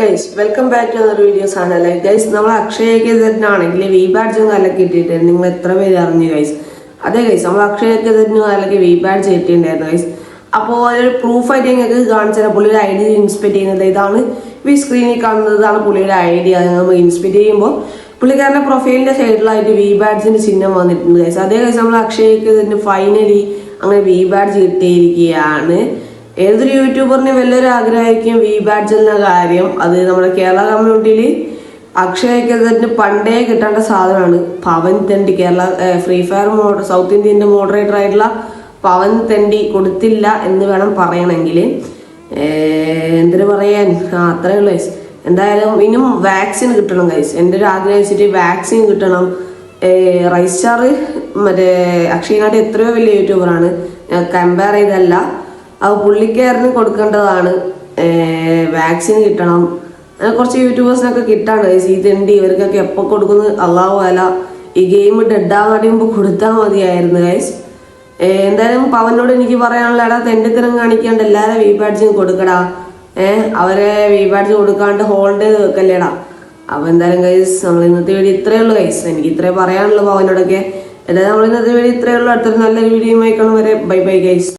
Guys welcome back to other videos ആണ് like guys നമ്മൾ അക്ഷയ തന്നെയാണെങ്കിൽ വി ബാഡ്ജും കാലൊക്കെ കിട്ടിയിട്ടുണ്ട് നിങ്ങൾ എത്ര പേര് അറിഞ്ഞു ഗൈസ് അതെ ഗൈസ് നമ്മൾ അക്ഷയ തന്നെ കാലൊക്കെ വി ബാഡ്ജ് കിട്ടിയിട്ടുണ്ടായിരുന്നു ഗൈസ് അപ്പോൾ ഒരു പ്രൂഫായിട്ട് ഞങ്ങൾക്ക് കാണിച്ചാൽ പുള്ളിയുടെ ഐ ഡി ഇൻസ്പെക്ട് ചെയ്യുന്നത് ഇതാണ്. ഈ സ്ക്രീനിൽ കാണുന്നതാണ് പുള്ളിയുടെ ഐ ഡി. അത് നമ്മൾ ഇൻസ്പെക്ട് ചെയ്യുമ്പോൾ പുള്ളിക്കാരന്റെ പ്രൊഫൈലിന്റെ സൈഡിലായിട്ട് വി ബാഡ്ജിന്റെ ചിഹ്നം വന്നിട്ടുണ്ട് ഗൈസ് അതേ ഗൈസ് നമ്മൾ അക്ഷയക്ക് ഫൈനലി അങ്ങനെ വി ബാഡ്ജ് കിട്ടിയിരിക്കുകയാണ്. ഏതൊരു യൂട്യൂബറിന് വലിയൊരു ആഗ്രഹമായിരിക്കും വി ബാഡ്ജ് എന്ന കാര്യം? അത് നമ്മുടെ കേരള കമ്മ്യൂണിറ്റിയിൽ അക്ഷയക്ക് തന്നെ പണ്ടേ കിട്ടേണ്ട സാധനമാണ്. പവൻ തെണ്ടി കേരള ഫ്രീ ഫയർ മോഡ സൗത്ത് ഇന്ത്യന്റെ മോഡറേറ്റർ ആയിട്ടുള്ള പവൻ തെണ്ടി കൊടുത്തില്ല എന്ന് വേണം പറയണമെങ്കിൽ എന്തിനു പറയാൻ? ആ അത്രയേ ഉള്ളൂ എന്തായാലും ഇനിയും വാക്സിൻ കിട്ടണം ഗൈസ് എന്റെ ഒരു ആഗ്രഹം വെച്ചിട്ട് വാക്സിൻ കിട്ടണം. റൈസ്റ്റാർ സ്റ്റാർ മറ്റേ അക്ഷയനാട്ട് എത്രയോ വലിയ യൂട്യൂബറാണ് കമ്പയർ ചെയ്തല്ല അത് പുള്ളിക്കാരന് കൊടുക്കേണ്ടതാണ് വാക്സിൻ കിട്ടണം. കുറച്ച് യൂട്യൂബേഴ്സിനൊക്കെ കിട്ടാണ്ട് ഗൈസ് ഈ തെണ്ടി ഇവർക്കൊക്കെ എപ്പോൾ കൊടുക്കുന്നത്? അള്ളാഹു അല ഈ ഗെയിം ഡെഡാൻ മുമ്പ് കൊടുത്താൽ മതിയായിരുന്നു ഗൈസ് എന്തായാലും പവനോട് എനിക്ക് പറയാനുള്ള എടാ തെണ്ടിത്തരം കാണിക്കാണ്ട് എല്ലാവരും വി പാഡ്സും കൊടുക്കടാ. ഏഹ് അവരെ വി പാഡ്സ് കൊടുക്കാണ്ട് ഹോൾഡ് വെക്കല്ലേടാ അപ്പൊ എന്തായാലും ഗൈസ് നമ്മൾ ഇന്നത്തെ വീഡിയോ ഇത്രയേ ഉള്ളൂ ഗൈസ് എനിക്ക് ഇത്രേ പറയാനുള്ളൂ പവനോടൊക്കെ എന്തായാലും നമ്മൾ ഇന്നത്തെ വീഡിയോ ഇത്രയേ ഉള്ളൂ. അടുത്തൊരു നല്ലൊരു വീഡിയോ കാണും വരെ. Bye bye guys